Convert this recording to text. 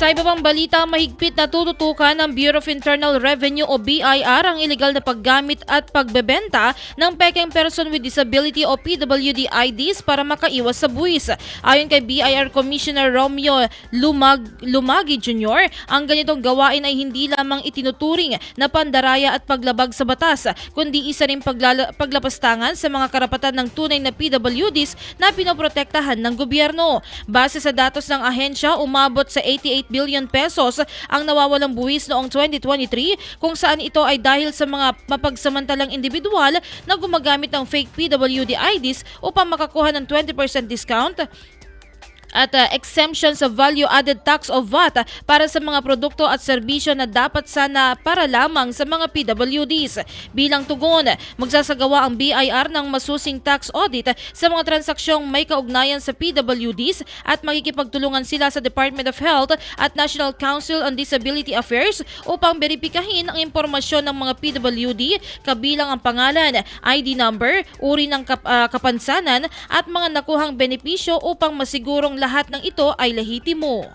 Sa iba balita, mahigpit na tututukan ng Bureau of Internal Revenue o BIR ang illegal na paggamit at pagbebenta ng pekeng person with disability o PWD IDs para makaiwas sa buwis. Ayon kay BIR Commissioner Romeo Lumag Lumagi Jr., ang ganitong gawain ay hindi lamang itinuturing na pandaraya at paglabag sa batas, kundi isa rin paglapastangan sa mga karapatan ng tunay na PWDs na pinoprotektahan ng gobyerno. Base sa datos ng ahensya, umabot sa 88 billion pesos ang nawawalang buwis noong 2023 kung saan ito ay dahil sa mga mapagsamantalang individual na gumagamit ng fake PWD IDs upang makakuha ng 20% discount at uh, exemption sa value-added tax o VAT para sa mga produkto at serbisyo na dapat sana para lamang sa mga PWDs. Bilang tugon, magsasagawa ang BIR ng masusing tax audit sa mga transaksyong may kaugnayan sa PWDs at makikipagtulungan sila sa Department of Health at National Council on Disability Affairs upang beripikahin ang impormasyon ng mga PWD kabilang ang pangalan, ID number, uri ng kap- ah, kapansanan at mga nakuhang benepisyo upang masigurong lahat ng ito ay lehitimo.